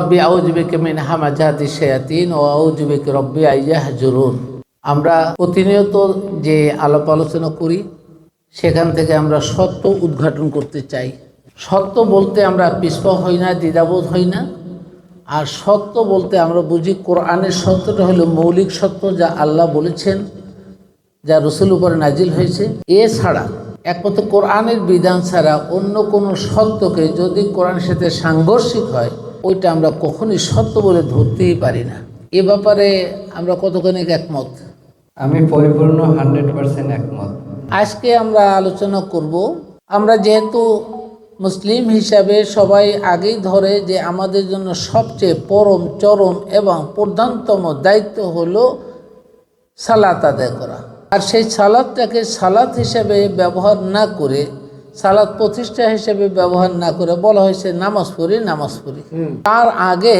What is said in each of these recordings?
রব্বি আউজবিকে মিন হামাজাতি শায়াতিন ও আউজবিকে রব্বি আইয়াহ আমরা প্রতিনিয়ত যে আলাপ আলোচনা করি, সেখান থেকে আমরা সত্য উদ্ঘাটন করতে চাই। সত্য বলতে আমরা পিছপা হই না, দ্বিধাবোধ হই না। আর সত্য বলতে আমরা বুঝি কোরআনের সত্যটা হলো মৌলিক সত্য যা আল্লাহ বলেছেন, যা রসুল উপরে নাজিল হয়েছে। এছাড়া একমাত্র কোরআনের বিধান ছাড়া অন্য কোনো সত্যকে যদি কোরআনের সাথে সাংঘর্ষিক হয় ওইটা আমরা কখনই সত্য বলে ধরতেই পারি না। এ ব্যাপারে আমরা কতখানি একমত? আমি পরিপূর্ণ হান্ড্রেড পার্সেন্ট একমত। আজকে আমরা আলোচনা করব আমরা যেহেতু মুসলিম হিসাবে সবাই আগেই ধরে যে আমাদের জন্য সবচেয়ে পরম চরম এবং প্রধানতম দায়িত্ব হলো সালাত আদায় করা। আর সেই সালাদটাকে সালাত হিসাবে ব্যবহার না করে সালাদ প্রতিষ্ঠা হিসেবে ব্যবহার না করে বলা হয়েছে নামাজ পড়ি নামাজ পড়ি। তার আগে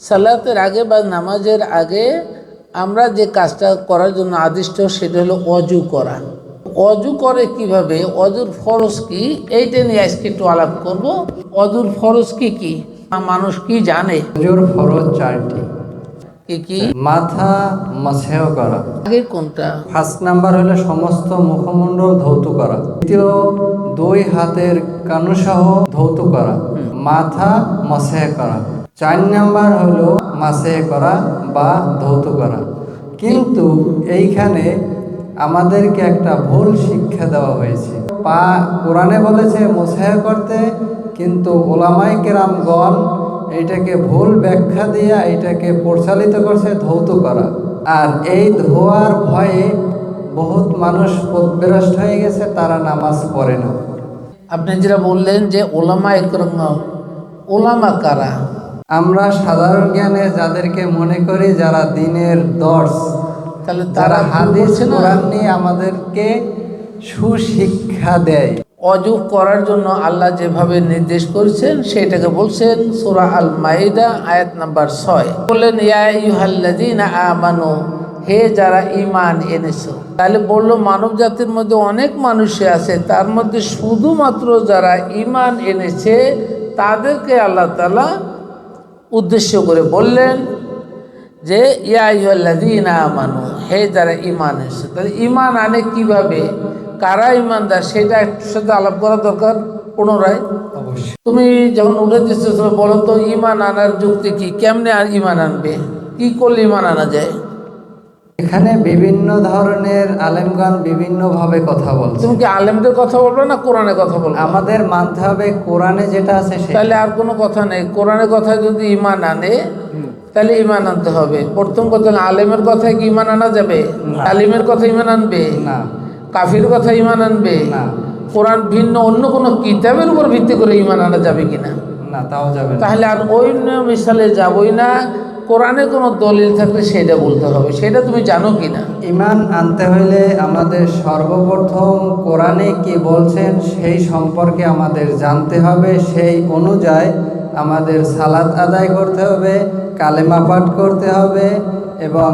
সালাতের আগে বা নামাজের আগে আমরা যে কাজটা করার জন্য আদিষ্ট সেটা হলো অজু করা। অজু করে কীভাবে? অজুর ফরজ কি? এইটা নিয়ে আজকে একটু আলাপ করব। অজুর ফরজ কি কি? মানুষ কি জানে? হুজুর ফরজ চারটি। কি কি? মাথা মাসেও করা। আগে কোনটা? ফার্স্ট নাম্বার হলো সমস্ত মুখমণ্ডল ধৌত করা। দ্বিতীয় দুই হাতের কানুসহ ধৌত করা। মাথা মাসে করা। চার নাম্বার হলো মাসে করা বা ধৌত করা। কিন্তু এইখানে আমাদেরকে একটা ভুল শিক্ষা দেওয়া হয়েছে। পা কোরআনে বলেছে মোসাহ করতে কিন্তু ওলামাই কেরামগণ এইটাকে ভুল ব্যাখ্যা দিয়া এটাকে পরিচালিত করছে ধৌত করা। আর এই ধোয়ার ভয়ে বহুত মানুষ পদভ্রষ্ট হয়ে গেছে তারা নামাজ পড়ে না। আপনি যেটা বললেন যে ওলামা একরম ওলামা কারা? আমরা সাধারণ জ্ঞানে যাদেরকে মনে করি যারা দিনের দর্শ তাহলে তারা তারা হাদিস কোরআন নিয়ে আমাদেরকে সুশিক্ষা দেয়। অজু করার জন্য আল্লাহ যেভাবে নির্দেশ করেছেন, সেটাকে বলছেন সূরা আল মাইদা আয়াত নাম্বার ছয়। বললেন আমানু, হে যারা ইমান এনেছো, তাহলে বলল মানব জাতির মধ্যে অনেক মানুষই আছে, তার মধ্যে শুধুমাত্র যারা ইমান এনেছে, তাদেরকে আল্লাহ তালা উদ্দেশ্য করে বললেন যে, ইয়া ইহল্লাদিনা আমানু, হে যারা ইমান এসে তাহলে ইমান আনে কীভাবে? কারা ইমানদার সেটা একটু সাথে আলাপ করা দরকার পুনরায়। তুমি যখন উঠে দিচ্ছ বলো তো ইমান আনার যুক্তি কি? কেমনে আর ইমান আনবে? কি করলে ইমান আনা যায়? এখানে বিভিন্ন ধরনের আলেমগান বিভিন্নভাবে কথা বলছে। তুমি কি আলেমদের কথা বলবে না কোরআনের কথা বলবে? আমাদের মানতে হবে কোরআনে যেটা আছে সেটা। তাহলে আর কোনো কথা নেই। কোরআনের কথা যদি ইমান আনে তাহলে ইমান আনতে হবে। প্রথম কথা আলেমের কথায় কি ইমান আনা যাবে? আলিমের কথা ইমান আনবে? না। কাফির কথা ইমান আনবে? না। কোরআন ভিন্ন অন্য কোনো কিতাবের উপর ভিত্তি করে ইমান আনা যাবে কিনা? না তাও যাবে তাহলে আর ওই মিশালে যাবই না। কোরআনে কোনো দলিল থাকলে সেটা বলতে হবে। সেটা তুমি জানো কিনা? ইমান আনতে হইলে আমাদের সর্বপ্রথম কোরআনে কি বলছেন সেই সম্পর্কে আমাদের জানতে হবে। সেই অনুযায়ী আমাদের সালাত আদায় করতে হবে কালেমা পাঠ করতে হবে এবং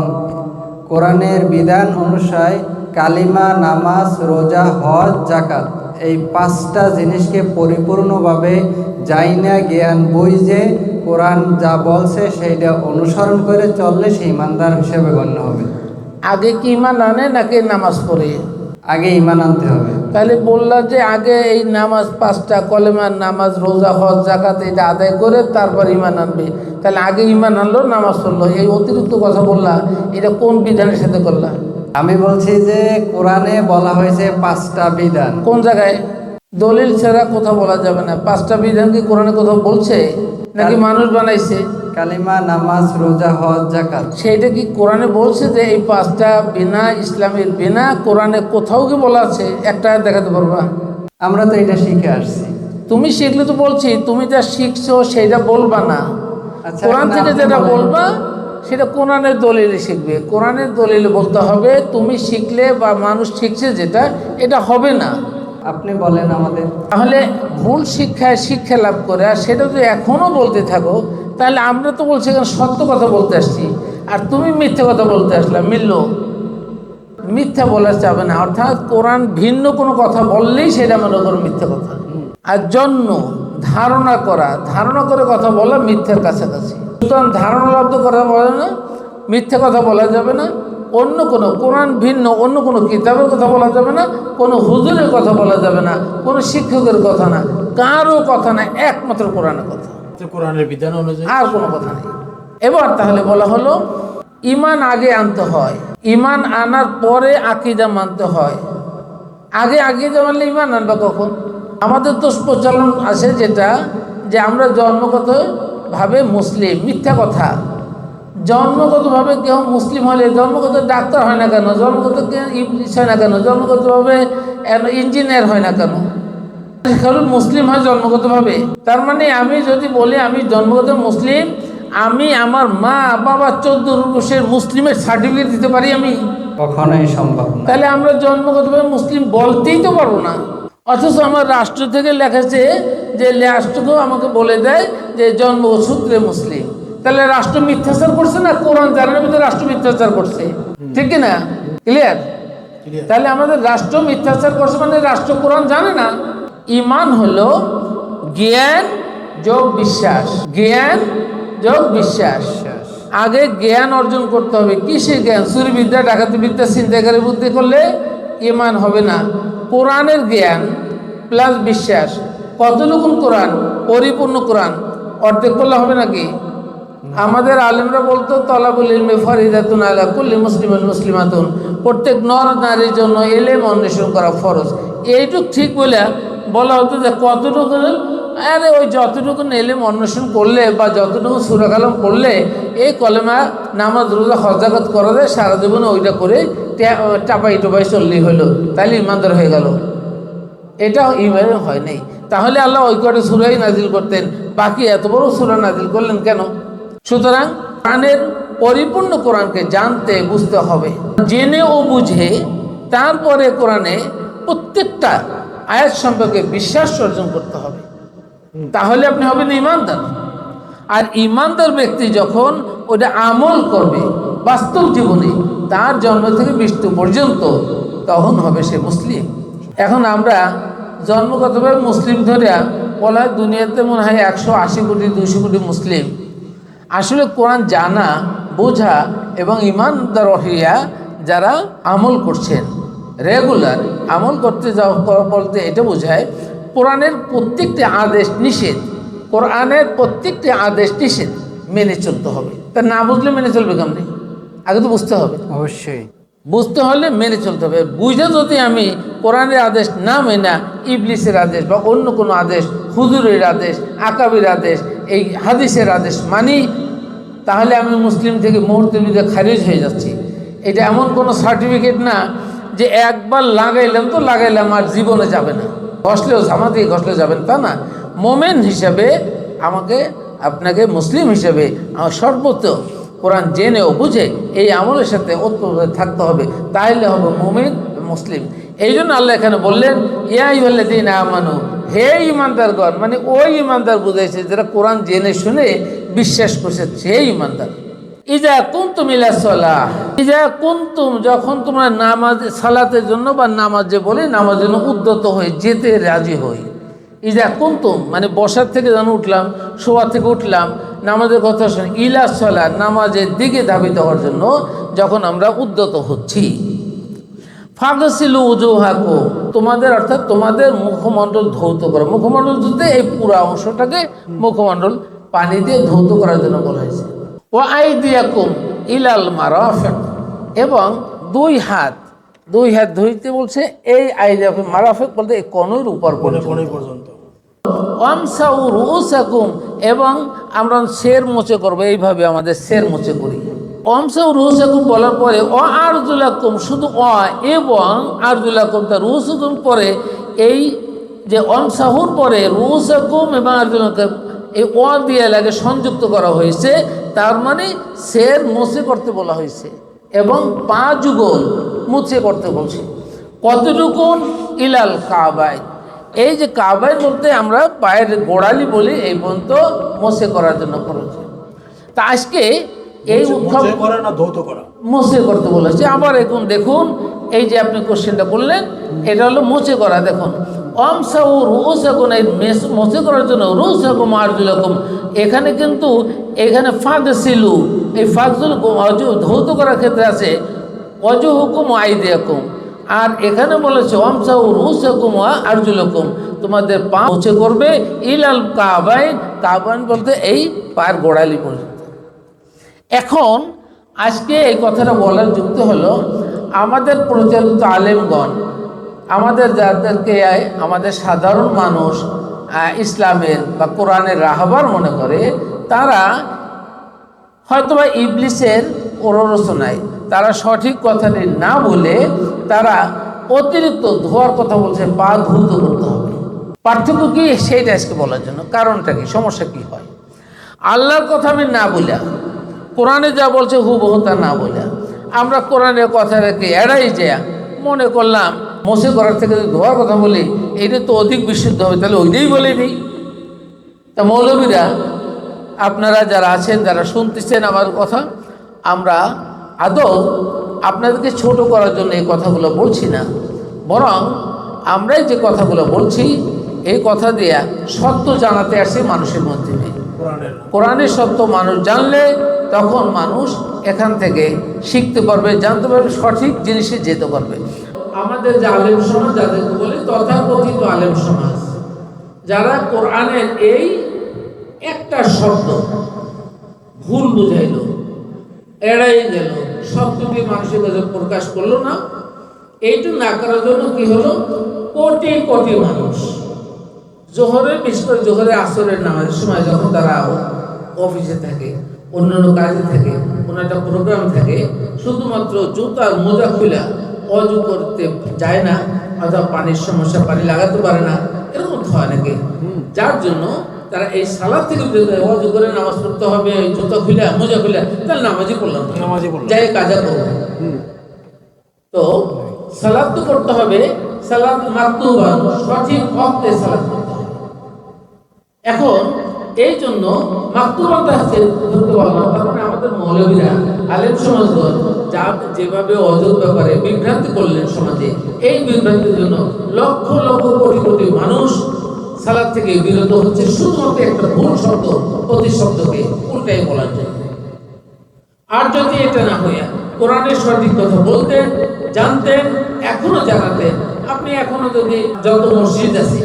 কোরআনের বিধান অনুসারে কালিমা নামাজ রোজা হজ জাকাত এই পাঁচটা জিনিসকে পরিপূর্ণভাবে যাই না জ্ঞান বই যে কোরআন যা বলছে সেইটা অনুসরণ করে চললে সে ইমানদার হিসেবে গণ্য হবে। আগে কি ইমান আনে নাকি নামাজ পড়ে? আগে ইমান আনতে হবে। তাহলে বললা যে আগে এই নামাজ পাঁচটা কলেমার নামাজ রোজা হজ জাকাত এটা আদায় করে তারপর ইমান আনবে। তাহলে আগে ইমান আনলো নামাজ পড়ল। এই অতিরিক্ত কথা বললা এটা কোন বিধানের সাথে করলা? আমি বলছি যে কোরআনে বলা হয়েছে পাঁচটা বিধান। কোন জায়গায়? দলিল ছাড়া কথা বলা যাবে না। পাঁচটা বিধান কি কোরআনে কোথাও বলছে? নাকি মানুষ বানাইছে? কালিমা নামাজ রোজা হজ জাকাত সেইটা কি কোরআনে বলছে যে এই পাঁচটা বিনা ইসলামের বিনা কোরআনে কোথাও কি বলা আছে? একটা দেখাতে পারবা? আমরা তো এটা শিখে আসছি। তুমি শিখলে তো বলছি তুমি যা শিখছো সেটা বলবা না। আচ্ছা, কোরআন থেকে যেটা বলেন। বলবা সেটা কোরআনের দলিলে শিখবে। কোরআনের দলিলে বলতে হবে তুমি শিখলে বা মানুষ শিখছে যেটা এটা হবে না। আপনি বলেন আমাদের। তাহলে ভুল শিক্ষায় শিক্ষা লাভ করে আর সেটা যদি এখনও বলতে থাকো তাহলে আমরা তো বলছি এখানে সত্য কথা বলতে আসছি। আর তুমি মিথ্যে কথা বলতে আসলে মিলল। মিথ্যা বলা যাবে না অর্থাৎ কোরআন ভিন্ন কোনো কথা বললেই সেটা মনে করো মিথ্যা কথা। আর জন্য ধারণা করা ধারণা করে কথা বলা মিথ্যার কাছাকাছি। সুতরাং ধারণা লব্ধ কথা বলে না মিথ্যা কথা বলা যাবে না অন্য কোনো কোরআন ভিন্ন অন্য কোনো কিতাবের কথা বলা যাবে না কোনো হুজুরের কথা বলা যাবে না কোনো শিক্ষকের কথা না কারও কথা না একমাত্র কোরআনের কথা। কোরআনের বিধান অনুযায়ী। আর কোনো কথা নেই। এবার তাহলে বলা হলো ইমান আগে আনতে হয় ইমান আনার পরে আকিদা মানতে হয়। আগে আকিদা মানলে ইমান আনবে কখন? আমাদের তো প্রচলন আছে যেটা যে আমরা জন্মগত ভাবে মুসলিম মিথ্যা কথা। জন্মগতভাবে কেউ মুসলিম হলে জন্মগত ডাক্তার হয় না কেন? জন্মগত ইংলিশ হয় না কেন? জন্মগতভাবে ইঞ্জিনিয়ার হয় না কেন? কারণ মুসলিম হয় জন্মগতভাবে। তার মানে আমি যদি বলি আমি জন্মগত মুসলিম আমি আমার মা বাবা চোদ্দ বর্ষের মুসলিমের সার্টিফিকেট দিতে পারি আমি? কখনোই সম্ভব তাহলে আমরা জন্মগতভাবে মুসলিম বলতেই তো পারব না। অথচ আমার রাষ্ট্র থেকে লেখেছে যে রাষ্ট্রকেও আমাকে বলে দেয় যে জন্মসূত্রে মুসলিম। তাহলে রাষ্ট্র মিথ্যাচার করছে না কোরআন জানার ভিতরে রাষ্ট্র মিথ্যাচার করছে? ঠিক কি না ক্লিয়ার তাহলে আমাদের রাষ্ট্র মিথ্যাচার করছে মানে রাষ্ট্র কোরআন জানে না। ইমান হলো জ্ঞান যোগ বিশ্বাস। জ্ঞান যোগ বিশ্বাস। আগে জ্ঞান অর্জন করতে হবে। কিসের জ্ঞান? সুরবিদ্যা ডাকাতি বিদ্যা চিন্তাকারী বুদ্ধি করলে ইমান হবে না। কোরআনের জ্ঞান প্লাস বিশ্বাস। কতটুকুন কোরআন? পরিপূর্ণ কোরআন। অর্ধেক করলে হবে নাকি? আমাদের আলেমরা বলতো, তলাবুল ইলমে ফরিদাতুন আলা কুল্লি মুসলিমান মুসলিমাতুন। প্রত্যেক নর নারীর জন্য এলেম অন্বেষণ করা ফরজ। এইটুক ঠিক বলে বলা হতো যে কতটুকু আরে ওই যতটুকু এলেম অন্বেষণ করলে বা যতটুকু সুরাকালাম করলে এই কলেমা নামাজ, রোজা হজাগত করা যায়, সারা জীবনে ওইটা করে টাপাই টোপাই চললেই হলো। তাইলে ইমানদার হয়ে গেল। এটা ইমানে হয় নাই। তাহলে আল্লাহ ওই কটা সুরাই নাজিল করতেন? বাকি এত বড় সুরা নাজিল করলেন কেন? সুতরাং কোরআনের পরিপূর্ণ কোরআনকে জানতে, বুঝতে হবে, জেনে ও বুঝে তারপরে কোরআনে প্রত্যেকটা আয়াত সম্পর্কে বিশ্বাস অর্জন করতে হবে। তাহলে আপনি হবেন ইমানদার। আর ইমানদার ব্যক্তি যখন ওটা আমল করবে, বাস্তব জীবনে, তার জন্ম থেকে মৃত্যু পর্যন্ত, তখন হবে সে মুসলিম। এখন আমরা জন্মগতভাবে মুসলিম ধরে বলা হয় দুনিয়াতে মনে হয় একশো আশি কোটি দুশো কোটি মুসলিম। আসলে কোরআন জানা, বোঝা এবং ইমানদার হইয়া যারা আমল করছেন, রেগুলার আমল করতে যাওয়া বলতে এটা বোঝায়, কোরআনের প্রত্যেকটি আদেশ নিষেধ, কোরআনের প্রত্যেকটি আদেশ নিষেধ মেনে চলতে হবে। তা না বুঝলে মেনে চলবে কেমনি? আগে তো বুঝতে হবে। অবশ্যই। বুঝতে হলে মেনে চলতে হবে। বুঝে যদি আমি কোরআনের আদেশ না মেনা, ইবলিসের আদেশ বা অন্য কোনো আদেশ, হুজুরের আদেশ, আকাবির আদেশ, এই হাদিসের আদেশ মানি, তাহলে আমি মুসলিম থেকে মুহূর্তের ভিতরে খারিজ হয়ে যাচ্ছি। এটা এমন কোনো সার্টিফিকেট না যে একবার লাগাইলাম তো লাগাইলাম আর জীবনে যাবে না। ঘষলেও জামা দিয়ে ঘষলেও যাবেন তা না। মোমেন হিসাবে আমাকে, আপনাকে মুসলিম হিসেবে আমার সর্বোচ্চ কোরআন জেনে ও বুঝে এই আমলের সাথে ওতপ্রোত থাকতে হবে। তাহলে হবে মুমিন মুসলিম। এই জন্য আল্লাহ এখানে বললেন ইয়াই বললে দিন আমানু, হে ইমানদারগণ মানে ওই ইমানদার বুঝাইছে যারা কোরআন জেনে শুনে বিশ্বাস করছে সেই ইমানদার ইজা কুন্তুম ইলা সলাহ ইজা কুন্তুম, যখন তোমরা নামাজ, সালাতের জন্য বা নামাজে বলে নামাজের জন্য উদ্যত হয়ে যেতে রাজি হই। ইজা কুন্তুম মানে বসার থেকে যেন উঠলাম, শোয়া থেকে উঠলাম, নামাজের কথা শুনে ইলা সলা নামাজের দিকে ধাবিত হওয়ার জন্য যখন আমরা উদ্যত হচ্ছি। ফাগসিলু উজুহাকু তোমাদের অর্থাৎ তোমাদের মুখমণ্ডল ধৌত করা। মুখমণ্ডল ধুতে এই পুরা অংশটাকে মুখমণ্ডল পানি দিয়ে ধৌত করার জন্য বলা হয়েছে। ও আই দিয়াকুম ইলাল মারাফেক, এবং দুই হাত দুই হাত ধরিতে বলছে এই আই মারাফেক বলতে এই কনুর উপর পর্যন্ত। কোনে পর্যন্ত। অমসাউ রুসাকুম এবং আমরা শের মোচে করব এইভাবে আমাদের শের মোচে করি। অমসাউ রুসাকুম বলার পরে অ আরজুলাকুম শুধু অ এবং আরজুলাকুম তার রুসুকুম পরে এই যে অমসাহুর পরে রুসাকুম এবং আরজুলাকুম এই অ দিয়ে লাগে সংযুক্ত করা হয়েছে তার মানে শের মোচে করতে বলা হয়েছে। এবং পা যুগল মুছে করতে বলছে। কতটুকুন ইলাল কাবায়? এই যে কাবায় বলতে আমরা পায়ের গোড়ালি বলি এই পর্যন্ত মোসে করার জন্য করেছে তা আজকে এই উৎসব করা না ধৌত করা? মোসে করতে বলেছে। আবার এখন দেখুন এই যে আপনি কোশ্চেনটা বললেন এটা হলো মোচে করা। দেখুন অম সাউ রুস এখন এই মসে করার জন্য রুস এখন আরজুলকম। এখানে কিন্তু এখানে ফাঁক ছিল এই ফাঁকজুল ধৌত করার ক্ষেত্রে আছে অজু হুকুম আইদে হুকুম আর এখানে বলেছে অম সাউ রুস হুকুম আরজুলকুম। তোমাদের পা মুছে করবে, ইলাল কাবাইন কাবাইন বলতে এই পায়ের গোড়ালি পর্যন্ত। এখন, আজকে এই কথাটা বলার যুক্তি হলো, আমাদের প্রচলিত আলেমগণ, আমাদের যাদেরকে আমাদের সাধারণ মানুষ ইসলামের বা কোরআনের রাহবার মনে করে, তারা হয়তোবা ইবলিসের প্ররোচনায় তারা সঠিক কথাটি না বলে তারা অতিরিক্ত ধোয়ার কথা বলছে, পা ধুত করতে হবে। পার্থক্য কি? সেইটা আজকে বলার জন্য। কারণটা কি? সমস্যা কি হয়? আল্লাহর কথা আমি না বলিয়া, কোরআনে যা বলছে হুবহু তা না বলিয়া, আমরা কোরআনের কথা রেখে এড়াই যায় মনে করলাম মসে করার থেকে যদি ধোয়ার কথা বলি, এটা তো অধিক বিশুদ্ধ হবে, তাহলে ওইটাই বলে নিই। তা মৌলবীরা, আপনারা যারা আছেন, যারা শুনতেছেন আমার কথা আমরা আদৌ আপনাদেরকে ছোট করার জন্য এই কথাগুলো বলছি না। বরং আমরাই যে কথাগুলো বলছি এই কথা দিয়ে সত্য জানাতে আসে মানুষের মধ্যে। কোরআনের। কোরআনের সত্য মানুষ জানলে তখন মানুষ এখান থেকে শিখতে পারবে জানতে পারবে সঠিক জিনিসে যেতে পারবে। আমাদের যে আলেম সমাজ যাদেরকে বলি তথাকথিত আলেম সমাজ যারা কোরআনের এই একটা শব্দ ভুল বুঝাইল এড়াই গেল। শব্দটি মানুষের কাছে প্রকাশ করল না। এইটু না করার জন্য কি হলো? কোটি কোটি মানুষ। জোহরে বিশেষ করে জোহরে আসরের নামাজের সময় যখন তারা অফিসে থাকে অন্যান্য কাজে থাকে কোনো একটা প্রোগ্রাম থাকে শুধুমাত্র জুতার মোজা খুলে অজু করতে যায় না অথবা পানির সমস্যা পানি লাগাতে পারে না এরকম হয় নাকি? যার জন্য তারা এই সালাদ থেকে অজু করে নামাজ পড়তে হবে জুতা খুলে মোজা খুলে তাহলে নামাজই পড়লাম নামাজই পড়লাম। যাই কাজা করব তো সালাদ তো করতে হবে সালাদ মাকতুবা সঠিক অর্থে সালাদ করতে হবে। এখন এই জন্য মাকতুবাটা হচ্ছে ধরতে পারলাম তার মানে আমাদের মৌলবীরা আলেম সমাজগণ যা যেভাবে অজর ব্যাপারে বিভ্রান্তি করলেন সমাজে এই বিভ্রান্তির জন্য লক্ষ লক্ষ কোটি কোটি মানুষ সালাদ থেকে বিরত হচ্ছে শুধুমাত্র একটা ভুল শব্দ প্রতি শব্দকে উল্টাই বলার জন্য। আর যদি এটা না হইয়া কোরআনের সঠিক কথা বলতেন জানতেন এখনও জানাতেন আপনি এখনও যদি যত মসজিদ আছে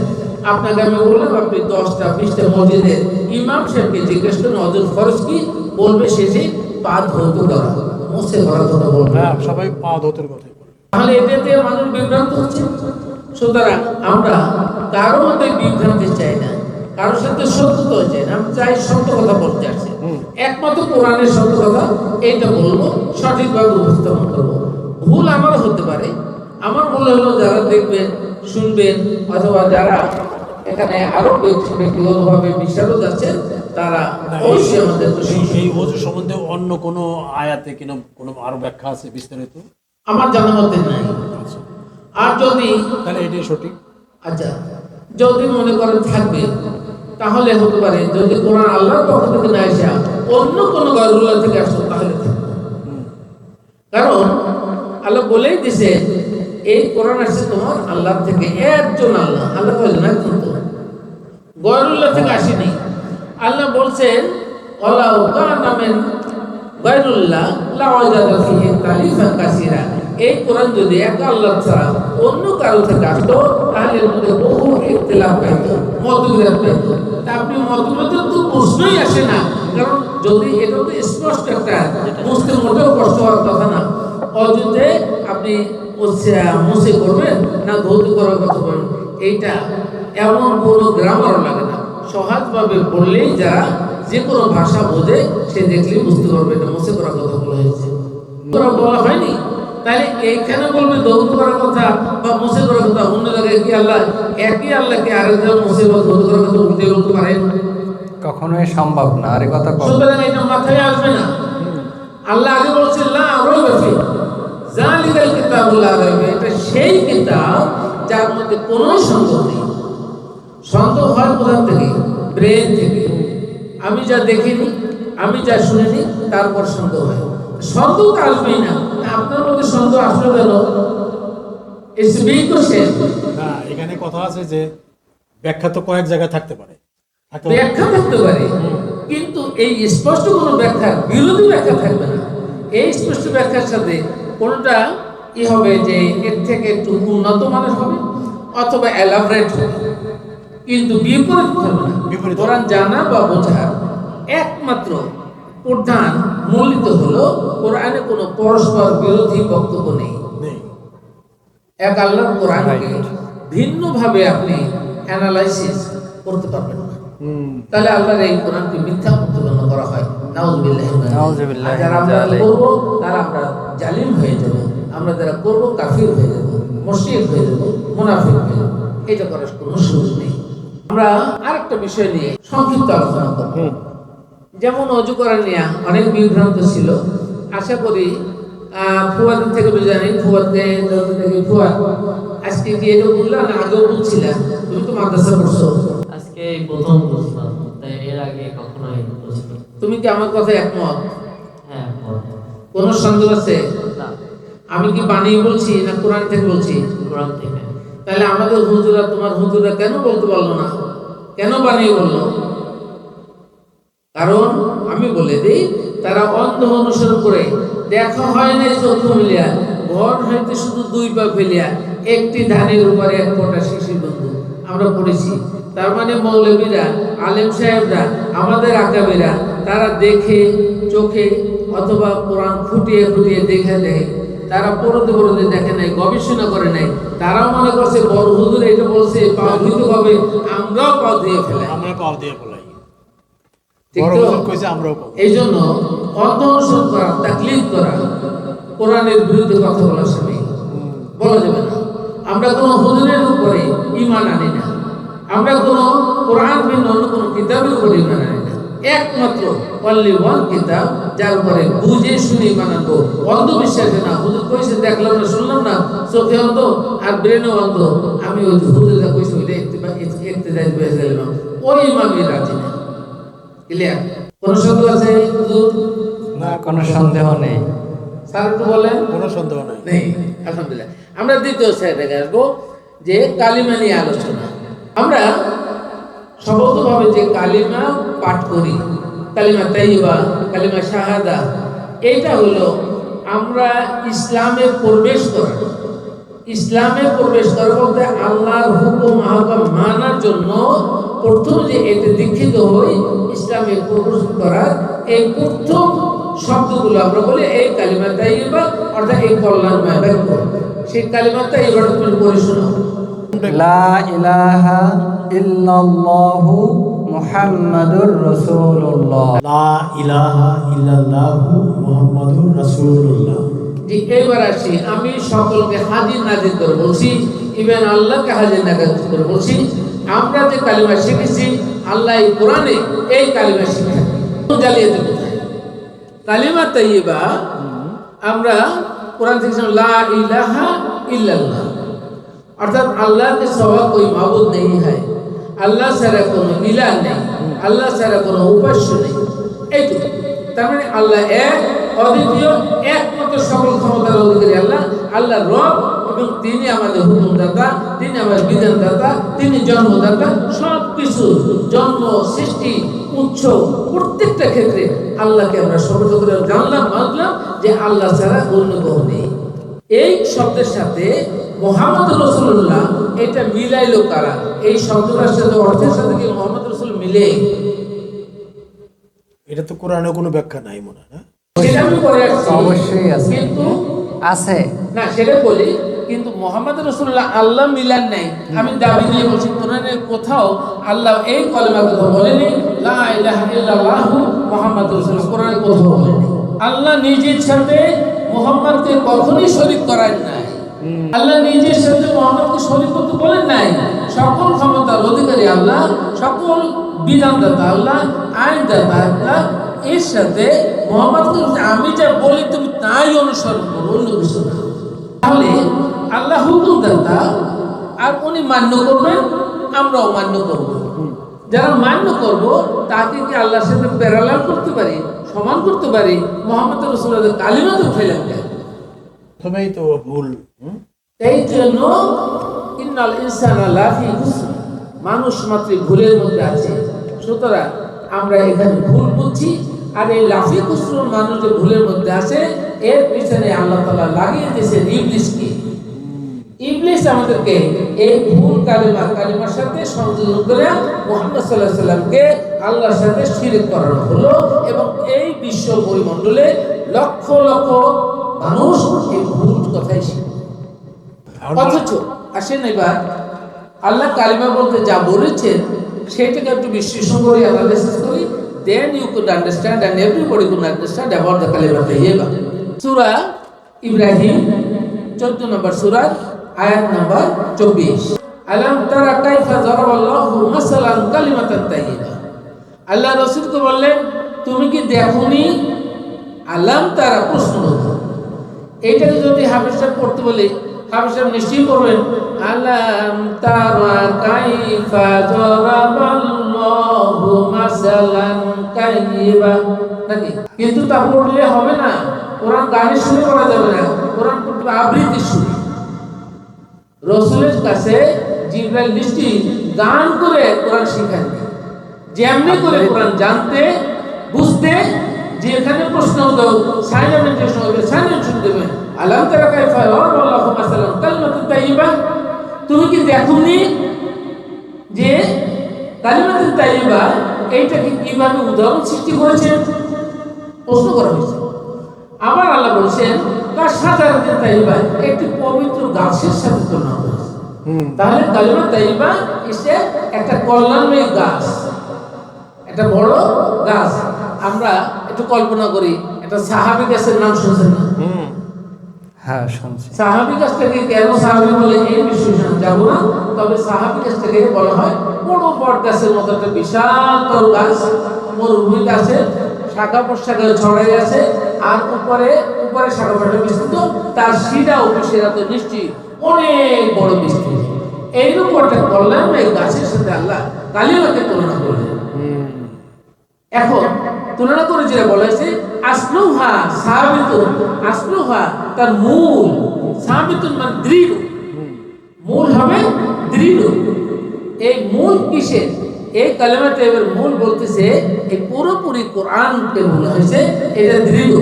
আপনাকে আমি বললাম আপনি দশটা বিশটা মসজিদের ইমাম সাহেবকে জিজ্ঞেস করেন অজর খরচ কি? বলবে শেষে পা ধৌত করা। মুছে করার কথা বলবে। হ্যাঁ সবাই পা ধোতের কথাই বলে তাহলে এটাতে মানুষ বিভ্রান্ত হচ্ছে। সুতরাং আমরা কারও মধ্যে বিভ্রান্তি চাই না কারোর সাথে চাই না আমরা চাই সত্য কথা বলতে আসছি একমাত্র কোরআনের সত্য কথা এইটা বলব সঠিকভাবে উপস্থাপন করব। ভুল আমারও হতে পারে আমার মনে হলো যারা দেখবেন শুনবেন অথবা যারা এখানে আরও ব্যক্তি- ব্যক্তিগতভাবে যাচ্ছেন তারা অবশ্যই আমাদের এই এই ওজু সম্বন্ধে অন্য কোনো আয়াতে কিনা কোনো আরও ব্যাখ্যা আছে বিস্তারিত? আমার জানা মতে নাই। আচ্ছা। আর যদি তাহলে এটাই সঠিক। আচ্ছা যদি মনে করেন থাকবে তাহলে হতে পারে যদি কোরআন আল্লাহর পক্ষ থেকে না আসে অন্য কোন গরুল্লাহ থেকে আসতো তাহলে কারণ আল্লাহ বলেই দিছে এই কোরআন আসছে তোমার আল্লাহ থেকে একজন আল্লাহ। আল্লাহ কয়জন একজন তো গরুল্লাহ থেকে আসেনি। আল্লাহ বলছেন অলাউ কানামেন গায়রুল্লাহ লাওয়াজাদা ফিহি কাসীরা। এই কোরআন যদি এক আল্লাহ ছাড়া অন্য কারও থেকে আসতো, তাহলে মধ্যে বহু ইখতিলাফ পাইতো মতবিরোধ পাইতো আপনি মতবিরোধের তো প্রশ্নই আসে না। কারণ যদি এটা তো স্পষ্ট একটা, বুঝতে মোটেও কষ্ট হওয়ার কথা না। অযুতে আপনি মুছে করবেন না ধৌত করার কথা বলবেন এইটা এমন কোনো গ্রামারও লাগে না। সহজভাবে বললেই যারা যে কোনো ভাষা বোঝে, সে দেখলেই বুঝতে পারবে এটা মুছে করার কথা বলা হয়েছে। বলা হয়নি? তাহলে এইখানে বলবে দৌড় করার কথা বা মুছে করার কথা অন্য জায়গায় কি আল্লাহ একই আল্লাহকে আরেকজন মুছে বা দৌড় করার কথা উল্টে বলতে পারেন কখনোই সম্ভব না আর কথা সুতরাং এটা মাথায় আসবে না। আল্লাহ আগে বলছেন লা রাইবা ফি জালিকাল কিতাবুল লা রাইবা এটা সেই কিতাব যার মধ্যে কোনো সন্দেহ নেই। সন্দেহ হয় কোথা থেকে ব্রেন থেকে। আমি যা দেখিনি আমি যা শুনিনি তারপর সন্দেহ হয়। সন্দেহ তো আসবেই না। আপনার মধ্যে সন্দেহ আসলো কেন? এখানে কথা আছে যে ব্যাখ্যা তো কয়েক জায়গায় থাকতে পারে। ব্যাখ্যা থাকতে পারে। কিন্তু এই স্পষ্ট কোনো ব্যাখ্যা বিরোধী ব্যাখ্যা থাকবে না। এই স্পষ্ট ব্যাখ্যার সাথে কোনটা ই হবে যে এর থেকে একটু উন্নত মানের হবে অথবা অ্যালাবরেট হবে? কিন্তু বিপরীত হবে না। কোরআন জানা বা বোঝা একমাত্র প্রধান মূলিত হলো কোরআনে কোনো পরস্পর বিরোধী বক্তব্য নেই। এক আল্লাহর কোরআনকে ভিন্নভাবে আপনি অ্যানালাইসিস করতে পারবেন না। তাহলে আল্লাহর এই কোরআনকে মিথ্যা প্রতিপন্ন করা হয়। যারা আমরা জালিম। তারা আমরা জালিম হয়ে যাব। আমরা যারা করব কাফির হয়ে যাব মুশরিক হয়ে যাব মুনাফিক হয়ে যাব। এটা করার কোনো সুযোগ নেই। আমরা আরেকটা বিষয় নিয়ে সংক্ষিপ্ত আলোচনা করব। যেমন অজু করা নিয়ে অনেক বিভ্রান্ত ছিল। আশা করি আহ, ফুয়াদের থেকে জানি ফুয়াদকে থেকে ফুয়াদ। আজকে কি এটা বললাম না আগেও বলছিলাম? তুমি তো মাদ্রাসা পড়ছো। আজকে এই প্রথম বুঝলাম তাই এর আগে বুঝিনি তুমি কি আমার কথা একমত? হ্যাঁ। কোন সন্দেহ আছে? আমি কি বানিয়ে বলছি না কোরআন থেকে বলছি? কোরআন থেকে। তাহলে আমাদের হুজুরা তোমার হুজুরা কেন বলতে পারল না? কেন বানিয়ে বলল? কারণ আমি বলে দিই, তারা অন্ধ অনুসরণ করে, দেখা হয় না চক্ষু মিলিয়া ঘর হইতে শুধু দুই পা ফেলিয়া, একটি ধানের উপরে এক ফোঁটা শিশির বন্ধু। আমরা পড়েছি, তার মানে মৌলবীরা, আলেম সাহেবরা, আমাদের আকাবিরা, তারা দেখে, চোখে, অথবা কোরআন ফুটিয়ে ফুটিয়ে দেখে নেয় তারা পড়তে পড়তে দেখে নাই, গবেষণা করে নাই। তারাও মনে করছে, বড় হুজুর এটা বলছে, পাও ধুতে হবে আমরাও পাও ধুয়ে ফেলে আমরা পাও দিয়ে বলাই ঠিক বড় তো? হুজুর কইছে আমরাও পাবো এই জন্য অনুসরণ করা কোরআনের বিরুদ্ধে কথা বলার সামনে বলা যাবে না। আমরা কোনো হুজুরের উপরে ইমান আনি না। আমরা কোনো কোরআন ভিন্ন অন্য কোনো কিতাবের উপরে ইমান আনি না। একমাত্র অনলি ওয়ান কিতাব যার উপরে বুঝে শুনে অন্ধবিশ্বাসে না। হুজুর কইছে দেখলাম না শুনলাম না। চোখে অন্ধ আর ব্রেনে অন্ধ। আমি ওই হুজুর যা কইছে ওইটা ওই ইমামই রাজি না। ক্লিয়ার কোন সন্দেহ আছে না কোনো সন্দেহ নেই। স্যার একটু বলেন। কোনো সন্দেহ নাই। নেই। আলহামদুলিল্লাহ। আমরা দ্বিতীয় সাইডে আসব যে কালিমা নিয়ে আলোচনা। আমরা সবতভাবে যে কালিমা পাঠ করি কালিমা তাইবা কালিমা শাহাদা এইটা হলো আমরা ইসলামে প্রবেশ করা ইসলামে প্রবেশ করা বলতে আল্লাহর হুকুম আহকাম মানার জন্য প্রথম যে এতে দীক্ষিত হই ইসলামে প্রবেশ করার এই প্রথম শব্দগুলো আমরা বলি এই কালিমা তাইবা অর্থাৎ এই কল্যাণময় বাক্য সেই কালিমা তাইবা তুমি পড়ে শোনো। লা ইলাহা ইল্লাল্লাহু মুহাম্মাদুর রাসূলুল্লাহ। লা ইলাহা ইল্লাল্লাহু মুহাম্মাদুর রাসূলুল্লাহ। যে এবার আসি আমি সকলকে হাজির নাজির করে বলছি ইভেন আল্লাহকে হাজির নাজির করে বলছি আমরা যে কালিমা শিখেছি, আল্লাহ এই কোরআনে এই কালিমা শিখে জালিয়াতে কোথায়? কালিমা তাইয়্যিবা আমরা কোরআন থেকে লা ইলাহা ইল্লাল্লাহ। অর্থাৎ আল্লাহকে সবা কোই মাবুদ নেই, হয়। আল্লাহ ছাড়া কোনো ইলাহ নেই, আল্লাহ ছাড়া কোনো উপাস্য নেই। এইটুকু। তার মানে আল্লাহ এক অদ্বিতীয়, একমাত্র সকল ক্ষমতার অধিকারী আল্লাহ। আল্লাহ রব এবং তিনি আমাদের হুকুমদাতা, তিনি আমাদের বিধানদাতা, তিনি জন্মদাতা সব কিছু জন্ম, সৃষ্টি, উৎস প্রত্যেকটা ক্ষেত্রে আল্লাহকে আমরা করে জানলাম যে আল্লাহ ছাড়া অন্য কেউ নেই। এই শব্দের সাথে মোহাম্মদ রসুল্লাহ এটা মিলাইলো কারা? এই শব্দটার সাথে, অর্থের সাথে কি মোহাম্মদ রসুল মিলে? এটা তো কোরআনে কোনো ব্যাখ্যা নাই মনে হয় অবশ্যই আছে। কিন্তু আছে। না সেটা বলি কিন্তু মোহাম্মদ রসুল্লাহ আল্লাহ মিলান নাই। আমি দাবি নিয়ে বলছি কোরআনের কোথাও আল্লাহ এই কথা বলেনি লা ইলাহা ইল্লাল্লাহু মোহাম্মদ রসুল্লাহ কোরআনের কোথাও বলেনি। আল্লাহ নিজের সাথে মোহাম্মদকে কখনোই শরীক করার নাই। আল্লাহ নিজের সাথে মোহাম্মদকে শরীক করতে বলেন নাই। সকল ক্ষমতার অধিকারী আল্লাহ সকল বিধানদাতা আল্লাহ আইনদাতা আল্লাহ এর সাথে মোহাম্মদকে বলছে, আমি যা বলি তুমি তাই অনুসরণ করো অন্য কিছু না। তাহলে আল্লাহ হুকুমদাতা আর উনি মান্য করবেন আমরাও মান্য করব। যারা মান্য করব তাকে কি আল্লাহর সাথে প্যারালাল করতে পারি সমান করতে পারি মোহাম্মদ রসুল্লাহ কালিমা তো ফেলেন প্রথমেই তো ভুল? এই জন্য ইন্নাল ইনসানা খুসর মানুষ মাত্র ভুলের মধ্যে আছে। সুতরাং আমরা এখানে ভুল বুঝছি। আর এই লাফি খুসরুর মানুষ যে ভুলের মধ্যে আছে এর পিছনে আল্লাহ তাআলা লাগিয়ে দিয়েছেন ইবলিসকে ইংলিশ আমাদেরকে এই ভুল কালিমা কালিমার সাথে সংযোজন করে মোহাম্মদ সাল্লাহ সাল্লামকে আল্লাহর সাথে শিরিক করানো হলো এবং এই বিশ্ব পরিমণ্ডলে লক্ষ লক্ষ মানুষ এই ভুল কথাই শিখে। অথচ আসেন এবার আল্লাহ কালিমা বলতে যা বলেছেন সেটাকে একটু বিশ্লেষণ করি অ্যানালাইসিস করি then you could understand and everybody could understand about the কালিমা তাইয়্যিবা সূরা ইব্রাহিম 14 নম্বর সূরা আয়াত নম্বর 24 আলাম তারা কাইফা যারাবাল্লাহু মাসালান কালিমাতান তাইয়্যিবা আল্লাহ রাসূলকে বললেন, তুমি কি দেখোনি? আলাম তারা প্রশ্ন এইটাকে যদি হাফিজ সাহেব পড়তে বলি হাফিজ সাহেব পড়বেন আলাম তারা কাইফা জরাবাল্লাহু মাসালান কাইবা? নাকি? কিন্তু তা পড়লে হবে না। কোরআন গানের শুনে পড়া যাবে না। কোরআন পড়তে আবৃত্তি শুনে রসুলের কাছে জিব্রাইল নিশ্চয়ই গান করে কোরআন শিখাননি যেমনি করে কোরআন জানতে, বুঝতে, যে এখানে প্রশ্ন হতো সাইলেন্ট প্রশ্ন হবে আলাম তারা কাইফা তাইয়্যিবা তুমি কি দেখোনি যে কালিমাতুন তাইয়্যিবা এইটাকে কীভাবে উদাহরণ সৃষ্টি করেছেন প্রশ্ন করা হয়েছে। আবার আল্লাহ বলছেন তার সাধারণ তাইবা একটি পবিত্র গাছের সাথে তুলনা করেছে। তাহলে কালিমা তাইবা এসে একটা কল্যাণময় গাছ। একটা বড় গাছ। আমরা একটু কল্পনা করি একটা সাহাবি গাছের নাম শুনছেন না? হ্যাঁ। শুনছি সাহাবি গাছটাকে কেন সাহাবি বলে এই বিশ্লেষণ যাব না তবে সাহাবি গাছটাকে বলা হয় বড় বট গাছের মতো একটা বিশাল বড় গাছ মরুভূমি গাছে শাখা প্রশাখা ছড়াই আছে আর উপরে উপরে শাখা প্রশাখা বিস্তৃত তার শিরা উপশিরা তো নিশ্চয়ই অনেক বড় বিস্তৃত এইরকম একটা কল্যাণ এই গাছের সাথে আল্লাহ কালিমাকে তুলনা করলেন। এখন তুলনা করে যেটা বলা হয়েছে আসলুহা সাবিত আসলুহা তার মূল সাবিত মানে দৃঢ়। মূল হবে দৃঢ়। এই মূল কিসের? এই কালেমা তাইবের মূল বলতেছে, এই পুরোপুরি কোরআনকে মনে হয়েছে, এটা দৃঢ়।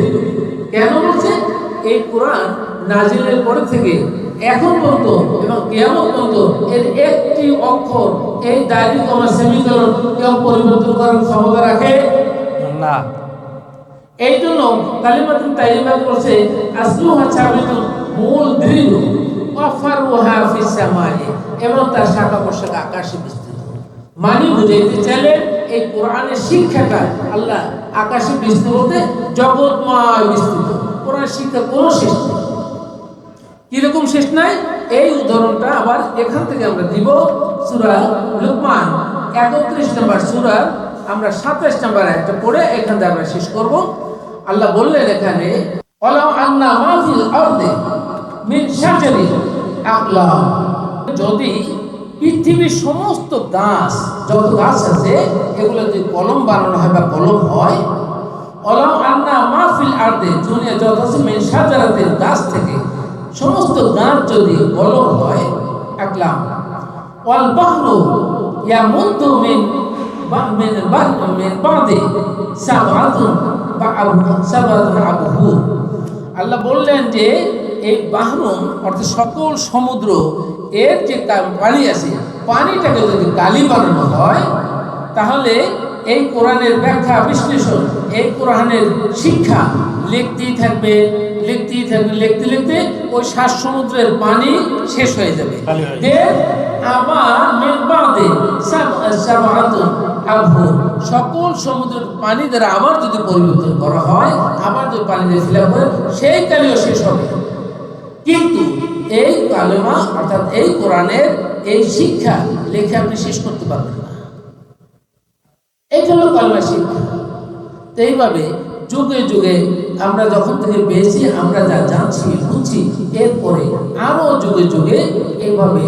কেন বলছে? এই কোরআন নাজিলের পরে থেকে এখন পর্যন্ত এবং কেমন পর্যন্ত এর একটি অক্ষর, এই দায়িত্ব কমা সেমিকলন কেউ পরিবর্তন করার ক্ষমতা রাখে? না। এই জন্য বলছে, আসলুহা মূল দৃঢ় ফিস সামাই এবং তার শাখা আকাশে বিস্তৃত। মানি বুঝাইতে চাইলে এই কোরআনের শিক্ষাটা আল্লাহ আকাশে বিস্তৃত বলতে জগৎময় বিস্তৃত। কোরআন শিক্ষা কোনো শেষ নেই। কীরকম শেষ নাই? এই উদাহরণটা আবার এখান থেকে আমরা দিব সুরা লুকমান, একত্রিশ নম্বর সূরা আমরা সাতাশ নম্বর একটা পড়ে এখান থেকে আমরা শেষ করব। আল্লাহ বললেন এখানে যদি পৃথিবীর সমস্ত গাছ, যত গাছ আছে, এগুলো যদি কলম বানানো হয় বা কলম হয় অলাম আন্না মাহফিল আর্দে দুনিয়া যত আছে মেন সাজারাতের গাছ থেকে, সমস্ত গাছ যদি কলম হয় একলাম বাহরু ইয়ামুদ্দু মিন মিন মিন বাদে সাবাতুন বা আবু সাবাতুন আবহু আল্লাহ বললেন যে এই বাহরুম অর্থাৎ সকল সমুদ্র এর যে পানি আছে পানিটাকে যদি কালি বানানো হয় তাহলে এই কোরআনের ব্যাখ্যা বিশ্লেষণ এই কোরআনের শিক্ষা লিখতেই থাকবে লিখতেই থাকবে লিখতে লিখতে ওই সাত সমুদ্রের পানি শেষ হয়ে যাবে। আবার মেঘবাদে আবহু, সকল সমুদ্রের পানি দ্বারা আবার যদি পরিবর্তন করা হয় আবার যদি পানি দিয়ে ফিল করে সেই কালিও শেষ হবে। কিন্তু এই কালেমা, অর্থাৎ এই কোরআনের এই শিক্ষা লেখে আপনি শেষ করতে পারবেন না। এই হলো কালেমা শিক্ষা। তো এইভাবে যুগে যুগে আমরা যখন থেকে পেয়েছি আমরা যা জানছি, বুঝছি, এরপরে আরও যুগে যুগে এইভাবে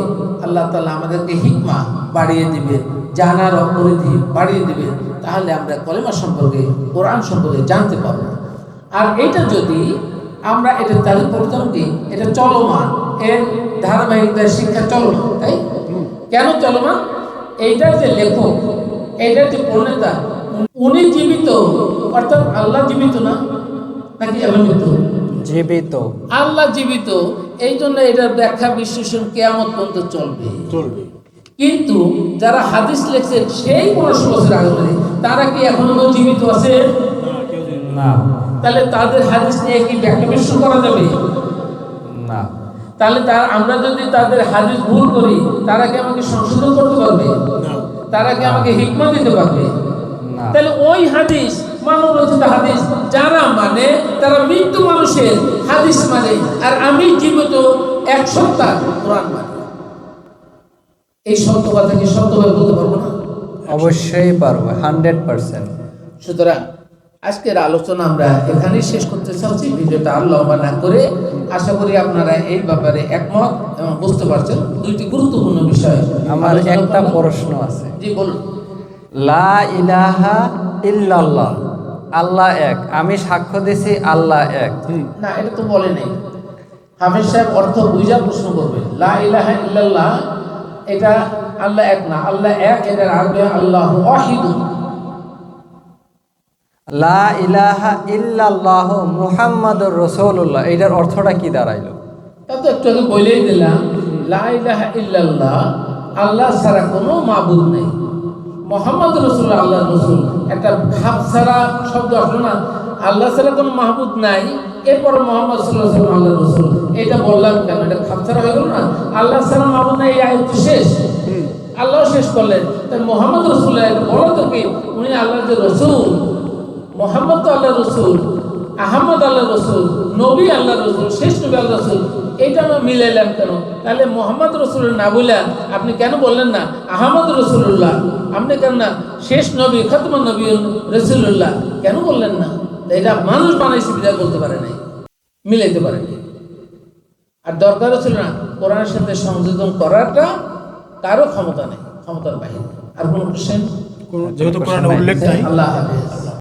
আল্লাহ তালা আমাদেরকে হিকমা বাড়িয়ে দিবে জানার অপরিধি বাড়িয়ে দেবে তাহলে আমরা কলেমা সম্পর্কে কোরআন সম্পর্কে জানতে পারব। আর এটা যদি আমরা এটা তাদের করতাম কি? এটা চলমান। এর ধারাবাহিকতায় শিক্ষা চলমান তাই? কেন চলমান? এইটার যে লেখক এইটার যে প্রণেতা উনি জীবিত অর্থাৎ আল্লাহ জীবিত না? নাকি আল্লাহ মৃত জীবিত। আল্লাহ জীবিত এই জন্য এটার ব্যাখ্যা বিশ্লেষণ কেয়ামত পর্যন্ত চলবে। চলবে। কিন্তু যারা হাদিস লেখছেন সেই পনেরোশো বছর আগে তারা কি এখনও জীবিত আছে? না। তাহলে তাদের হাদিস নিয়ে কি ব্যাখ্যা বিশ্লেষণ করা যাবে? না। তাহলে তার আমরা যদি তাদের হাদিস ভুল করি তারা কি আমাকে সংশোধন করতে পারবে? তারা কি আমাকে হিকমা দিতে পারবে? তাহলে ওই হাদিস মানব রচিত হাদিস যারা মানে তারা মৃত্যু মানুষের হাদিস মানে। আর আমি জীবিত এক সপ্তাহ কোরআন মানে। এই সত্য কথা কি সত্যভাবে বলতে পারব না? অবশ্যই পারব হান্ড্রেড পার্সেন্ট। সুতরাং আজকের আলোচনা আমরা এখানেই শেষ করতে চাচ্ছি। ভিডিওটা আর লম্বা না করে আশা করি আপনারা এই ব্যাপারে একমত এবং বুঝতে পারছেন দুইটি গুরুত্বপূর্ণ বিষয় আমার একটা। প্রশ্ন আছে। জি বলুন। লা ইলাহা ইল্লাল্লাহ আল্লাহ এক। আমি সাক্ষ্য দিছি আল্লাহ এক। না এটা তো বলে নেই। হাফিজ সাহেব অর্থ বুঝা প্রশ্ন করবেন লা ইলাহা ইল্লাল্লাহ এটা আল্লাহ এক না আল্লাহ এক এটার আরবি আল্লাহ ওয়াহিদুন লা ইলাহা ইল্লাল্লাহ মুহাম্মাদুর রাসূলুল্লাহ এটার অর্থটা কি দাঁড়াইলো? তা তো একটু আগে বলেই দিলাম লা ইলাহা ইল্লাল্লাহ আল্লাহ ছাড়া কোনো মাবুদ নেই। মোহাম্মদ রসুল আল্লাহ রসুল। একটা ভাব ছাড়া শব্দ আসলো না। আল্লাহ ছাড়া কোনো মাহবুদ নাই এরপর মোহাম্মদ সাল্লাহ সাল্লাম আল্লাহ রসুল। এটা বললাম কেন? এটা ভাব ছাড়া হয়ে গেল না। আল্লাহ ছাড়া মাহবুদ নাই এই আয়ত্ত শেষ। আল্লাহ শেষ করলেন। তাই মোহাম্মদ রসুল্লাহ বলো তো কি উনি আল্লাহ যে রসুল। মোহাম্মদ তো আল্লাহ রসুল আহমদ আল্লাহ রসুল নবী আল্লাহ রসুল শেষ নবী আল্লাহ রসুল। এইটা আমরা মিলাইলাম কেন? তাহলে মোহাম্মদ রসুল না বলে আপনি কেন বললেন না? আহমদ রসুল্লাহ আপনি কেন না? শেষ নবী খতম নবী রসুল্লাহ কেন বললেন না? এটা মানুষ বানাইছে বিদায় বলতে পারে নাই মিলাইতে পারে নাই। আর দরকারও ছিল না কোরআনের সাথে সংযোজন করাটা কারও ক্ষমতা নেই ক্ষমতার বাইরে আর কোনো কোশ্চেন যেহেতু কোরআনে উল্লেখ নাই। আল্লাহ হাফেজ।